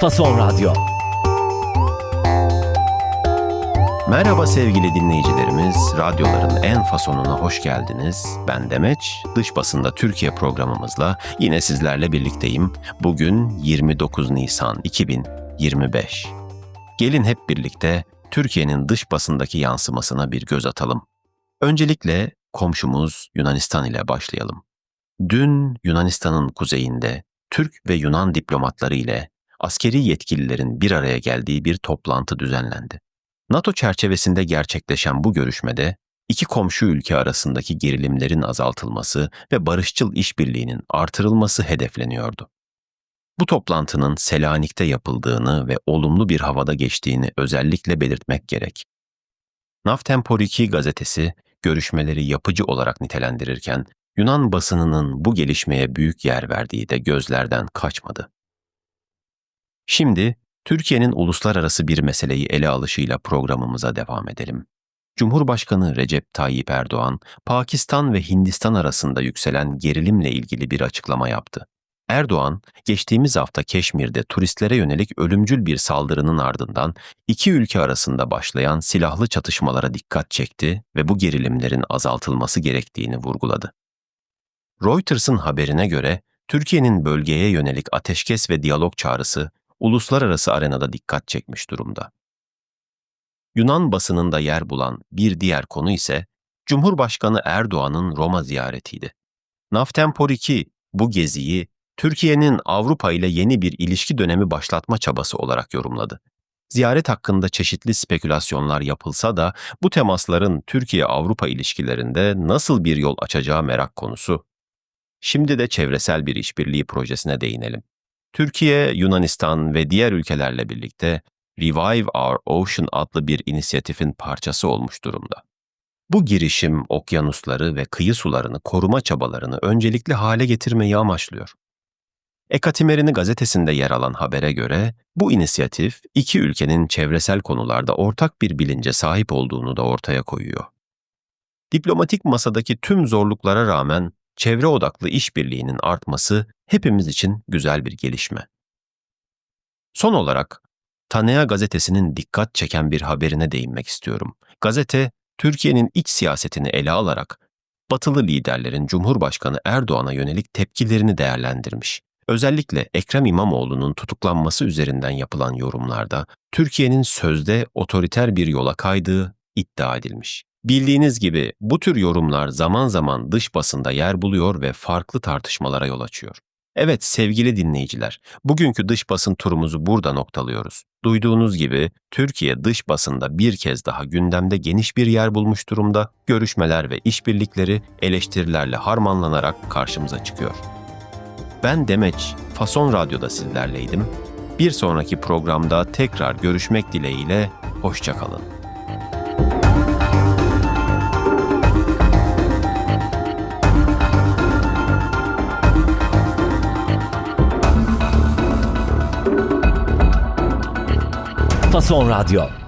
Fason Radyo. Merhaba sevgili dinleyicilerimiz, radyoların en fasonuna hoş geldiniz. Ben Demeç, dış basında Türkiye programımızla yine sizlerle birlikteyim. Bugün 29 Nisan 2025. Gelin hep birlikte Türkiye'nin dış basındaki yansımasına bir göz atalım. Öncelikle komşumuz Yunanistan ile başlayalım. Dün Yunanistan'ın kuzeyinde Türk ve Yunan diplomatları ile askeri yetkililerin bir araya geldiği bir toplantı düzenlendi. NATO çerçevesinde gerçekleşen bu görüşmede iki komşu ülke arasındaki gerilimlerin azaltılması ve barışçıl işbirliğinin artırılması hedefleniyordu. Bu toplantının Selanik'te yapıldığını ve olumlu bir havada geçtiğini özellikle belirtmek gerek. Navtempor 2 gazetesi görüşmeleri yapıcı olarak nitelendirirken Yunan basınının bu gelişmeye büyük yer verdiği de gözlerden kaçmadı. Şimdi Türkiye'nin uluslararası bir meseleyi ele alışıyla programımıza devam edelim. Cumhurbaşkanı Recep Tayyip Erdoğan, Pakistan ve Hindistan arasında yükselen gerilimle ilgili bir açıklama yaptı. Erdoğan, geçtiğimiz hafta Keşmir'de turistlere yönelik ölümcül bir saldırının ardından iki ülke arasında başlayan silahlı çatışmalara dikkat çekti ve bu gerilimlerin azaltılması gerektiğini vurguladı. Reuters'ın haberine göre Türkiye'nin bölgeye yönelik ateşkes ve diyalog çağrısı uluslararası arenada dikkat çekmiş durumda. Yunan basınında yer bulan bir diğer konu ise Cumhurbaşkanı Erdoğan'ın Roma ziyaretiydi. Naftempor 2 bu geziyi Türkiye'nin Avrupa ile yeni bir ilişki dönemi başlatma çabası olarak yorumladı. Ziyaret hakkında çeşitli spekülasyonlar yapılsa da bu temasların Türkiye-Avrupa ilişkilerinde nasıl bir yol açacağı merak konusu. Şimdi de çevresel bir işbirliği projesine değinelim. Türkiye, Yunanistan ve diğer ülkelerle birlikte Revive Our Ocean adlı bir inisiyatifin parçası olmuş durumda. Bu girişim okyanusları ve kıyı sularını koruma çabalarını öncelikli hale getirmeyi amaçlıyor. Ekatimerini gazetesinde yer alan habere göre bu inisiyatif iki ülkenin çevresel konularda ortak bir bilince sahip olduğunu da ortaya koyuyor. Diplomatik masadaki tüm zorluklara rağmen çevre odaklı işbirliğinin artması hepimiz için güzel bir gelişme. Son olarak Tanea gazetesinin dikkat çeken bir haberine değinmek istiyorum. Gazete, Türkiye'nin iç siyasetini ele alarak batılı liderlerin Cumhurbaşkanı Erdoğan'a yönelik tepkilerini değerlendirmiş. Özellikle Ekrem İmamoğlu'nun tutuklanması üzerinden yapılan yorumlarda Türkiye'nin sözde otoriter bir yola kaydığı iddia edilmiş. Bildiğiniz gibi bu tür yorumlar zaman zaman dış basında yer buluyor ve farklı tartışmalara yol açıyor. Evet sevgili dinleyiciler, bugünkü dış basın turumuzu burada noktalıyoruz. Duyduğunuz gibi Türkiye dış basında bir kez daha gündemde geniş bir yer bulmuş durumda, görüşmeler ve işbirlikleri eleştirilerle harmanlanarak karşımıza çıkıyor. Ben Demeç, Fason Radyo'da sizlerleydim. Bir sonraki programda tekrar görüşmek dileğiyle, hoşçakalın. Fason Radyo.